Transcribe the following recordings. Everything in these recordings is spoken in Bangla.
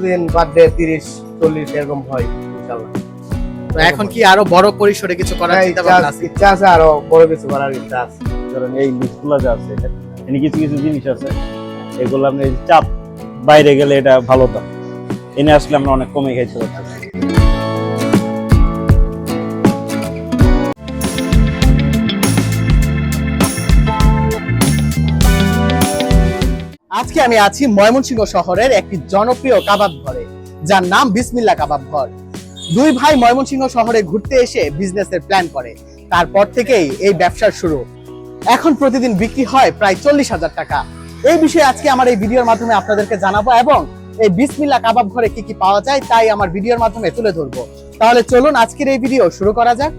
প্রতিদিন বার্থডে তিরিশ চল্লিশ এরকম হয় ইনশাল্লাহ তো এখন কি আরও বড় পরিসরে কিছু করার হ্যাঁ, চিন্তা ইচ্ছা ভাবনা আছে- আছে? ইচ্ছা আছে আরও বড় কিছু করার ইচ্ছা আছে। কারণ এই লিস্টগুলো যা আছে এখানে কিছু কিছু জিনিস আছে। এগুলো আমরা চাপ বাইরে গেলে এটা ভালো দাম এনে আসলে আমরা অনেক কমে খাইতে পারতেছি আজকে আমি আছি ময়মনসিংহ শহরের একটি জনপ্রিয় কাবাব ঘরে, যার নাম বিসমিল্লা কাবাব ঘর। দুই ভাই ময়মনসিংহ শহরে ঘুরতে এসে বিজনেসের প্ল্যান করে। তারপর থেকেই এই ব্যবসার শুরু। এখন প্রতিদিন বিক্রি হয় প্রায় চল্লিশ হাজার টাকা। এই বিষয়ে আজকে আমার এই ভিডিওর মাধ্যমে আপনাদেরকে জানাব এবং এই বিসমিল্লা কাবাব ঘরে কি কি পাওয়া যায় তাই আমার ভিডিওর মাধ্যমে তুলে ধরবো। তাহলে চলুন আজকের এই ভিডিও শুরু করা যাক।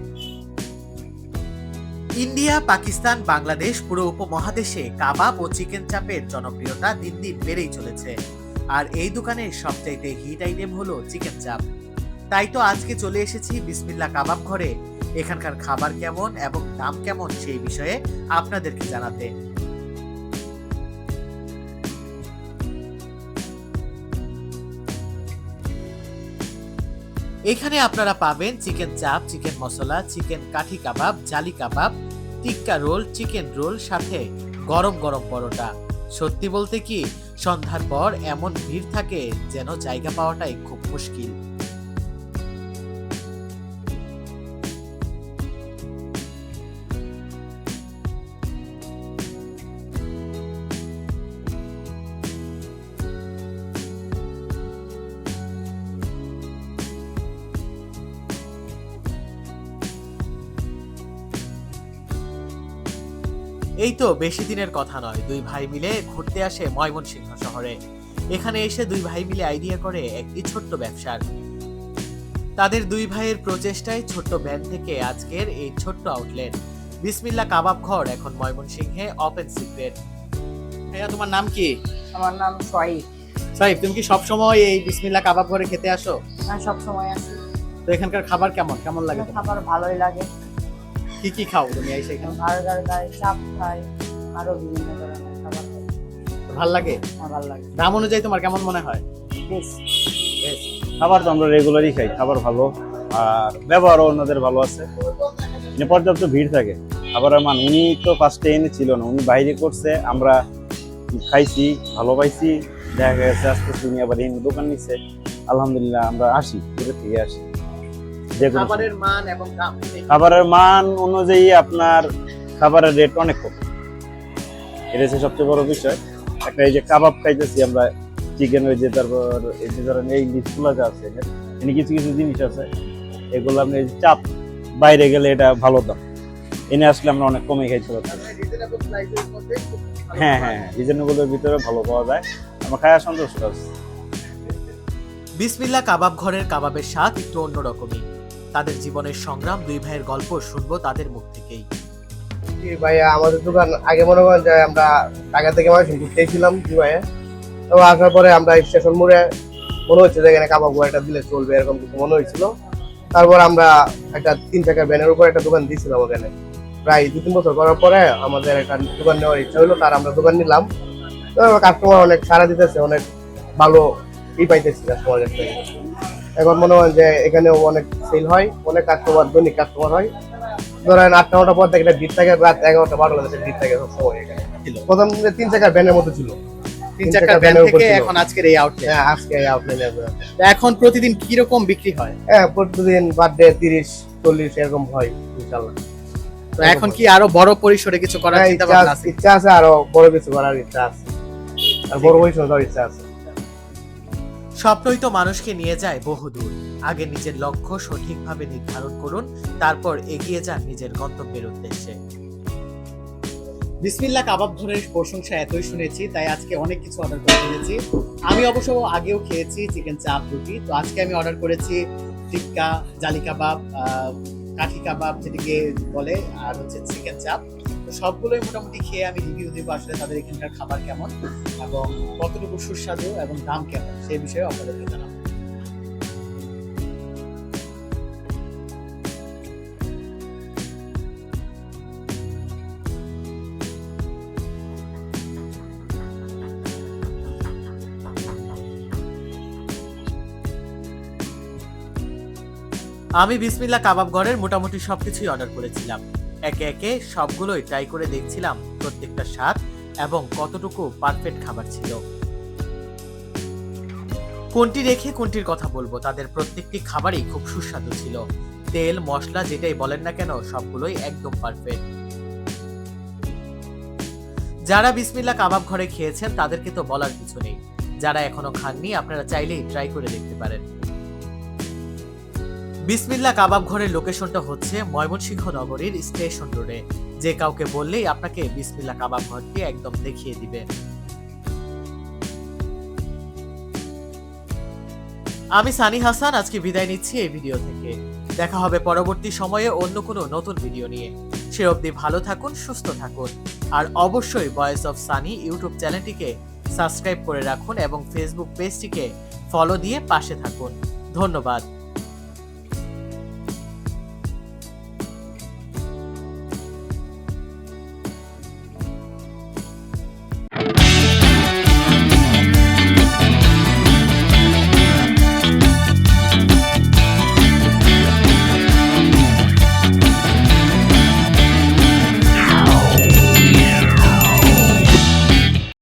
ইন্ডিয়া, পাকিস্তান, বাংলাদেশ পুরো উপমহাদেশে কাবাব ও চিকেন চাপের জনপ্রিয়তা দিন দিন বেড়েই চলেছে। আর এই দোকানের সবচাইতে হিট আইটেম হলো চিকেন চাপ। তাই তো আজকে চলে এসেছি বিসমিল্লা কাবাব ঘরে। এখানকার খাবার কেমন এবং দাম কেমন সেই বিষয়ে আপনাদেরকে জানাতে। এখানে আপনারা পাবেন চিকেন চাপ, চিকেন মশলা, চিকেন কাঠি কাবাব, জালি kebab tikka roll, chicken roll, সাথে গরম গরম পরোটা। সত্যি বলতে কি, সন্ধ্যার পর এমন ভিড় থাকে যেন জায়গা পাওয়াটাই খুব মুশকিল। এই তো বেশি দিনের কথা নয় দুই ভাই মিলে ঘুরতে আসে ময়মনসিংহ শহরে। এখানে এসে দুই ভাই মিলে আইডিয়া করে একটি ছোট্ট ব্যবসার। তাদের দুই ভাইয়ের প্রচেষ্টায় ছোট্ট ব্যান্ড থেকে আজকের এই ছোট্ট আউটলেট বিসমিল্লা কাবাব ঘর এখন ময়মনসিংহে ওপেন সিক্রেট ভাইয়া তোমার নাম কি? আমার নাম সোয়াইব সাহেব তুমি কি সবসময় এই বিসমিল্লা কাবাব ঘরে খেতে আসো? হ্যাঁ সব সময় আসি। তো এখানকার খাবার কেমন? কেমন লাগে খাবার ভালোই লাগে। কি কি খাও তুমি এসে এখানে বার্গার খাই চাপ খাই আরও বিভিন্ন ধরনের খাবার খাই। ভালো লাগে? আমার ভালো লাগে। দাম অনুযায়ী তোমার কেমন মনে হয়? বেশ। বেশ। খাবার তো আমরা রেগুলারই খাই খাবার ভালো আর ব্যবহারও অন্যদের ভালো আছে। এখানে পর্যাপ্ত ভিড় থাকে। আবার আমার উনি তো ফার্স্টে এনে ছিল না উনি বাইরে করছে আমরা খাইছি ভালো পাইছি দেখা গেছে আস্তে আস্তে উনি আবার এনে দোকান নিচ্ছে আলহামদুলিল্লাহ আমরা আসি দূরে থেকে আসি। যে কোনো খাবারের মান এবং দাম। খাবারের মান অনুযায়ী আপনার খাবারের রেট অনেক কম। এটা হচ্ছে সবচেয়ে বড় বিষয়। একটা এই যে কাবাব খাইতেছি আমরা চিকেন ওই যে তারপর এই যে ধরেন এই লিস্টগুলো যা আছে এখানে কিছু কিছু জিনিস আছে এগুলো আপনি এই যে চাপ বাইরে গেলে এটা ভালো দাম এনে আসলে আমরা অনেক কমে খাইতে পারতাম হ্যাঁ হ্যাঁ রিজনেবলের ভিতরে ভালো পাওয়া যায়। আমরা খায়া সন্তুষ্ট আছি বিসমিল্লা কাবাব ঘরের কাবাবের স্বাদ একটু অন্যরকমই। তাদের জীবনের সংগ্রাম দুই ভাইয়ের গল্প শুনব তাদের মুখ থেকেই। ভাইয়া, আমাদের দোকান আগে মনে করেন যে আমরা ঢাকা থেকে মানুষ ঘুরতে ছিলাম জি ভাইয়া। তো আসার পরে আমরা স্টেশন মোড়ে মনে হচ্ছে যে এখানে কাবাব একটা দিলে চলবে, এরকম কিছু মনে হয়েছিল। তারপর আমরা একটা তিন চাকার ব্যানের উপর একটা দোকান দিয়েছিলাম ওখানে। প্রায় দু তিন বছর করার পরে আমাদের একটা দোকান নেওয়ার ইচ্ছা হলো, তার আমরা দোকান নিলাম। কাস্টমার অনেক সারা দিতেছে, অনেক ভালো ই পাইতেছি কাস্টমার কাছ থেকে। এখন মনে হয় যে এখানেও অনেক সেল হয় অনেক কাস্টমার দৈনিক কাস্টমার হয়। ধরেন আটটা নটার পর থেকে ভিড় থাকে রাত এগারোটা বারোটা পর্যন্ত ভিড় থাকে সবসময় এখানে। প্রথম তিন চাকার ভ্যানের মতো ছিল। তিন চারটা ব্যান্ড থেকে এখন আজকের এই আউটলেট হ্যাঁ আজকে এখন প্রতিদিন কি রকম বিক্রি হয়? হ্যাঁ প্রতিদিন বার্থডে তিরিশ চল্লিশ এরকম হয় ইনশাল্লাহ তো এখন কি আরও বড় পরিসরে কিছু করার হ্যাঁ, চিন্তা ইচ্ছা ভাবনা আছে- আছে? ইচ্ছা আছে আরও বড় কিছু করার ইচ্ছা আছে। আর বড় পরিসর ইচ্ছা আছে। স্বপ্নই তো মানুষকে নিয়ে যায় বহুদূর। আগে নিজের লক্ষ্য সঠিকভাবে নির্ধারণ করুন, তারপর এগিয়ে যান নিজের গন্তব্যের উদ্দেশ্যে। বিসমিল্লা কাবাব ধরের প্রশংসা এতই শুনেছি, তাই আজকে অনেক কিছু অর্ডার করে ফেলেছি। আমি অবশ্য আগেও খেয়েছি চিকেন চাপ রুটি, তো আজকে আমি অর্ডার করেছি টিক্কা, জালি কাবাব কাঠি কাবাব যেটিকে বলে, আর হচ্ছে চিকেন চাপ। তো সবগুলোই মোটামুটি খেয়ে আমি রিভিউ দেবো আসলে তাদের এখানকার খাবার কেমন এবং কতটুকু সুস্বাদু এবং দাম কেমন, সেই বিষয়ে আপনাদেরকে আমি বিসমিল্লা কাবাব ঘরের মোটামুটি সবকিছুই অর্ডার করেছিলাম। একে একে সবগুলোই ট্রাই করে দেখছিলাম প্রত্যেকটা স্বাদ এবং কতটুকু পারফেক্ট খাবার ছিল। কোনটি রেখে কোনটির কথা বলব? তাদের প্রত্যেকটি খাবারই খুব সুস্বাদু ছিল। তেল, মশলা, যেটাই বলেন না কেন, সবগুলোই একদম পারফেক্ট যারা বিসমিল্লা কাবাব ঘরে খেয়েছেন, তাদেরকে তো বলার কিছু নেই। যারা এখনও খাননি, আপনারা চাইলেই ট্রাই করে দেখতে পারেন। বিসমিল্লা কাবাব ঘরের লোকেশনটা হচ্ছে ময়মনসিংহ নগরীর স্টেশন রোডে। যে কাউকে বললেই আপনাকে বিসমিল্লা কাবাব ঘরটি একদম দেখিয়ে দিবে। আমি সানি হাসান, আজকে বিদায় নিচ্ছি এই ভিডিও থেকে। দেখা হবে পরবর্তী সময়ে অন্য কোনো নতুন ভিডিও নিয়ে। সে অবধি ভালো থাকুন, সুস্থ থাকুন। আর অবশ্যই ভয়েস অফ সানি ইউটিউব চ্যানেলটিকে সাবস্ক্রাইব করে রাখুন এবং ফেসবুক পেজটিকে ফলো দিয়ে পাশে থাকুন। ধন্যবাদ।